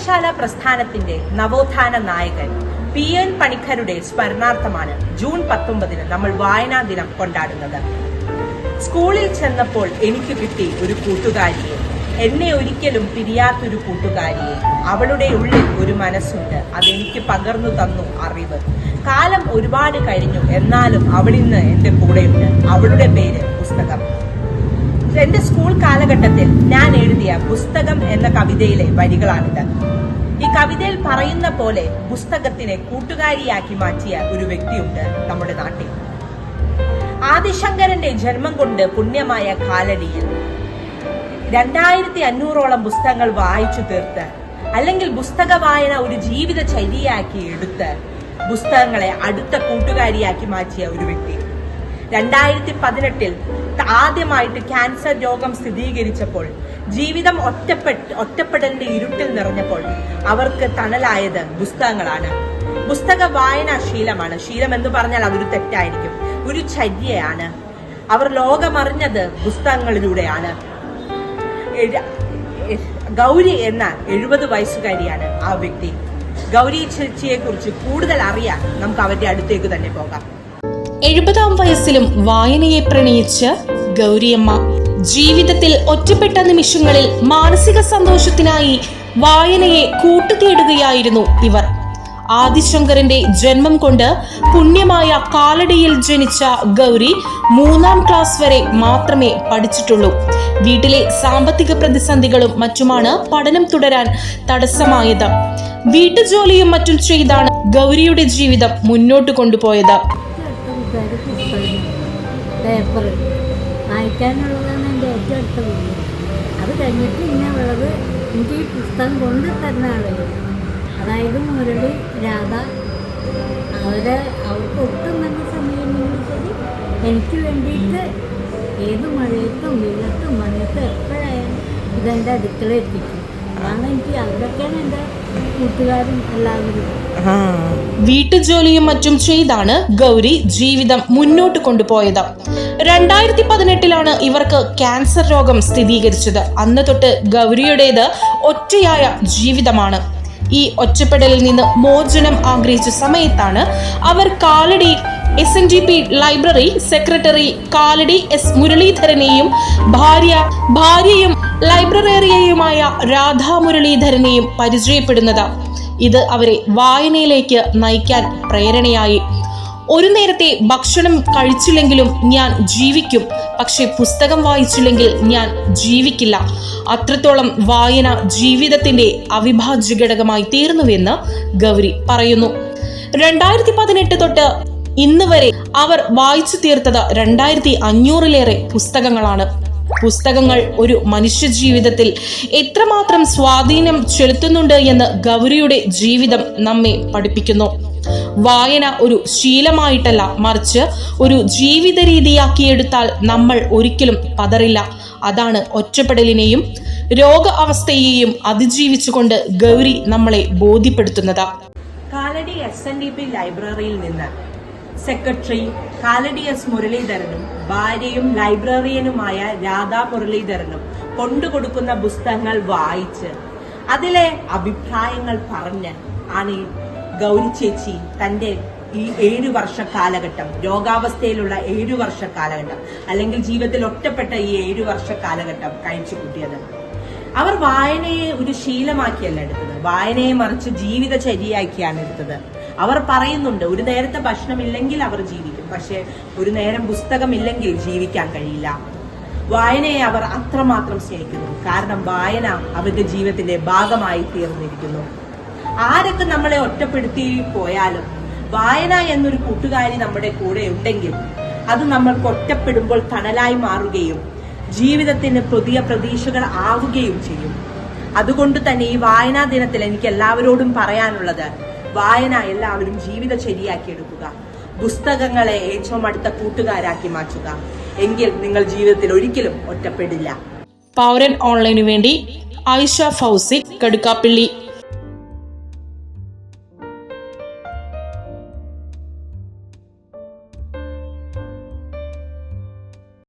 വായനശാല പ്രസ്ഥാനത്തിന്റെ നവോത്ഥാന നായകൻ പി എൻ പണിക്കരുടെ സ്മരണാർത്ഥമാണ് ജൂൺ പത്തൊമ്പതിന് നമ്മൾ വായനാ ദിനം കൊണ്ടാടുന്നത്. സ്കൂളിൽ ചെന്നപ്പോൾ എനിക്ക് കിട്ടി ഒരു കൂട്ടുകാരിയെ. എന്നെ ഒരിക്കലും പിരിയാത്തൊരു കൂട്ടുകാരിയെ. അവളുടെ ഉള്ളിൽ ഒരു മനസ്സുണ്ട്. അതെനിക്ക് പകർന്നു തന്നു അറിവ്. കാലം ഒരുപാട് കഴിഞ്ഞു. എന്നാലും അവളിന്ന് എന്റെ കൂടെയുണ്ട്. അവളുടെ പേര് പുസ്തകം. എന്റെ സ്കൂൾ കാലഘട്ടത്തിൽ ഞാൻ എഴുതിയ പുസ്തകം എന്ന കവിതയിലെ വരികളാണിത്. ഈ കവിതയിൽ പറയുന്ന പോലെ പുസ്തകത്തിനെ കൂട്ടുകാരിയാക്കി മാറ്റിയ ഒരു വ്യക്തിയുണ്ട് നമ്മുടെ നാട്ടിൽ. ആദിശങ്കരന്റെ ജന്മം കൊണ്ട് പുണ്യമായ കാലടിയിൽ രണ്ടായിരത്തി അഞ്ഞൂറോളം പുസ്തകങ്ങൾ വായിച്ചു തീർത്ത് അല്ലെങ്കിൽ പുസ്തക വായന ഒരു ജീവിത ചര്യയാക്കി എടുത്ത് പുസ്തകങ്ങളെ അടുത്ത കൂട്ടുകാരിയാക്കി മാറ്റിയ ഒരു വ്യക്തി. രണ്ടായിരത്തി പതിനെട്ടിൽ ആദ്യമായിട്ട് ക്യാൻസർ രോഗം സ്ഥിരീകരിച്ചപ്പോൾ ജീവിതം ഒറ്റപ്പെട്ട് ഒറ്റപ്പെടലിന്റെ ഇരുട്ടിൽ നിറഞ്ഞപ്പോൾ അവർക്ക് തണലായത് പുസ്തകങ്ങളാണ്. പുസ്തക വായന ശീലമാണ്. ശീലം എന്ന് പറഞ്ഞാൽ അതൊരു തെറ്റായിരിക്കും. ഒരു ചര്യയാണ്. അവർ ലോകമറിഞ്ഞത് പുസ്തകങ്ങളിലൂടെയാണ്. ഗൗരി എന്ന എഴുപത് വയസ്സുകാരിയാണ് ആ വ്യക്തി. ഗൗരി ചേച്ചിയെ കുറിച്ച് കൂടുതൽ അറിയാൻ നമുക്ക് അവരുടെ അടുത്തേക്ക് തന്നെ പോകാം. എഴുപതാം വയസ്സിലും വായനയെ പ്രണയിച്ച് ഗൗരിയമ്മ. ജീവിതത്തിൽ ഒറ്റപ്പെട്ട നിമിഷങ്ങളിൽ മാനസിക സന്തോഷത്തിനായി വായനയെ കൂട്ടുതേടുകയായിരുന്നു ഇവർ. ആദിശങ്കറിന്റെ ജന്മം കൊണ്ട് പുണ്യമായ കാലടിയിൽ ജനിച്ച ഗൗരി മൂന്നാം ക്ലാസ് വരെ മാത്രമേ പഠിച്ചിട്ടുള്ളൂ. വീട്ടിലെ സാമ്പത്തിക പ്രതിസന്ധികളും മറ്റുമാണ് പഠനം തുടരാൻ തടസ്സമായത്. വീട്ടുജോലിയും മറ്റും ചെയ്താണ് ഗൗരിയുടെ ജീവിതം മുന്നോട്ട് കൊണ്ടുപോയത്. കൂട്ടുകാർ പുസ്തകം പേപ്പർ വായിക്കാനുള്ളതാണ് എന്റെ ഏറ്റവും അടുത്ത വീട് അത് കഴിഞ്ഞിട്ട് പിന്നെ ഉള്ളത് എനിക്ക് ഈ പുസ്തകം കൊണ്ട് തരുന്ന ആളുകൾ അതായത് മുരളി രാധ അവരെ അവർക്ക് ഒട്ടും തന്നെ സമയമില്ലെങ്കിൽ ശരി എനിക്ക് വേണ്ടിയിട്ട് ഏത് മഴയത്തും വെയിലത്തും മഴയത്തും എപ്പോഴായാലും ഇതെന്റെ അടുക്കള എത്തിക്കും. അതാണ് എനിക്ക് അവരൊക്കെയാണ് എന്റെ കൂട്ടുകാരും എല്ലാവരും. വീട്ടുജോലിയും മറ്റും ചെയ്താണ് ഗൗരി ജീവിതം മുന്നോട്ട് കൊണ്ടുപോയത്. രണ്ടായിരത്തി പതിനെട്ടിലാണ് ഇവർക്ക് ക്യാൻസർ രോഗം സ്ഥിരീകരിച്ചത്. അന്ന് തൊട്ട് ഗൗരിയുടേത് ഒറ്റയായ ജീവിതമാണ്. ഈ ഒറ്റപ്പെടലിൽ നിന്ന് മോചനം ആഗ്രഹിച്ച സമയത്താണ് അവർ Kalady S N D P library secretary Kalady S മുരളീധരനെയും ഭാര്യ ഭാര്യയും ലൈബ്രറേറിയയുമായ രാധാ മുരളീധരനെയും പരിചയപ്പെടുന്നത്. ഇത് അവരെ വായനയിലേക്ക് നയിക്കാൻ പ്രേരണയായി. ഒരു നേരത്തെ ഭക്ഷണം കഴിച്ചില്ലെങ്കിലും ഞാൻ ജീവിക്കും. പക്ഷെ പുസ്തകം വായിച്ചില്ലെങ്കിൽ ഞാൻ ജീവിക്കില്ല. അത്രത്തോളം വായന ജീവിതത്തിന്റെ അവിഭാജ്യ ഘടകമായി തീർന്നുവെന്ന് ഗൗരി പറയുന്നു. രണ്ടായിരത്തി പതിനെട്ട് തൊട്ട് ഇന്ന് വരെ അവർ വായിച്ചു തീർത്തത് രണ്ടായിരത്തി അഞ്ഞൂറിലേറെ പുസ്തകങ്ങളാണ്. പുസ്തകങ്ങൾ ഒരു മനുഷ്യ ജീവിതത്തിൽ എത്രമാത്രം സ്വാധീനം ചെലുത്തുന്നുണ്ട് എന്ന് ഗൗരിയുടെ ജീവിതം നമ്മെ പഠിപ്പിക്കുന്നു. വായന ഒരു ശീലമായിട്ടല്ല മറിച്ച് ഒരു ജീവിത രീതിയാക്കിയെടുത്താൽ നമ്മൾ ഒരിക്കലും പതറില്ല. അതാണ് ഒറ്റപ്പെടലിനെയും രോഗ അവസ്ഥയെയും അതിജീവിച്ചുകൊണ്ട് ഗൗരി നമ്മളെ ബോധ്യപ്പെടുത്തുന്നത്. Kalady S N D P ലൈബ്രറിയിൽ നിന്ന് സെക്രട്ടറി കാലടി എസ് മുരളീധരനും ഭാര്യയും ലൈബ്രറിയനുമായ രാധാ മുരളീധരനും കൊണ്ടുകൊടുക്കുന്ന പുസ്തകങ്ങൾ വായിച്ച് അതിലെ അഭിപ്രായങ്ങൾ പറഞ്ഞ് ആണ് ഗൗരി ചേച്ചി തന്റെ ഈ ഏഴു വർഷ കാലഘട്ടം രോഗാവസ്ഥയിലുള്ള ഏഴു വർഷ കാലഘട്ടം അല്ലെങ്കിൽ ജീവിതത്തിൽ ഒറ്റപ്പെട്ട ഈ ഏഴു വർഷ കാലഘട്ടം കഴിച്ചു കൂട്ടിയത്. അവർ വായനയെ ഒരു ശീലമാക്കിയല്ല എടുത്തത്. വായനയെ മറിച്ച് ജീവിതചര്യയാക്കിയാണ് എടുത്തത്. അവർ പറയുന്നുണ്ട് ഒരു നേരത്തെ ഭക്ഷണമില്ലെങ്കിൽ അവർ ജീവിക്കും പക്ഷേ ഒരു നേരം പുസ്തകമില്ലെങ്കിൽ ജീവിക്കാൻ കഴിയില്ല. വായനയെ അവർ അത്രമാത്രം സ്നേഹിക്കുന്നു കാരണം വായന അവരുടെ ജീവിതത്തിന്റെ ഭാഗമായി തീർന്നിരിക്കുന്നു. ആരൊക്കെ നമ്മളെ ഒറ്റപ്പെടുത്തി പോയാലും വായന എന്നൊരു കൂട്ടുകാരി നമ്മുടെ കൂടെ ഉണ്ടെങ്കിൽ അത് നമ്മൾക്ക് ഒറ്റപ്പെടുമ്പോൾ തണലായി മാറുകയും ജീവിതത്തിന് പുതിയ പ്രതീക്ഷകൾ ആവുകയും ചെയ്യും. അതുകൊണ്ട് തന്നെ ഈ വായനാ ദിനത്തിൽ എനിക്ക് എല്ലാവരോടും പറയാനുള്ളത് വായന എല്ലാവരും ജീവിത ശരിയാക്കി എടുക്കുക പുസ്തകങ്ങളെ ഏറ്റവും അടുത്ത കൂട്ടുകാരാക്കി മാറ്റുക. എങ്കിൽ നിങ്ങൾ ജീവിതത്തിൽ ഒരിക്കലും ഒറ്റപ്പെടില്ല. പൗരൻ ഓൺലൈനു വേണ്ടി ആയിഷ ഫൗസി കടുക്കാപ്പിള്ളി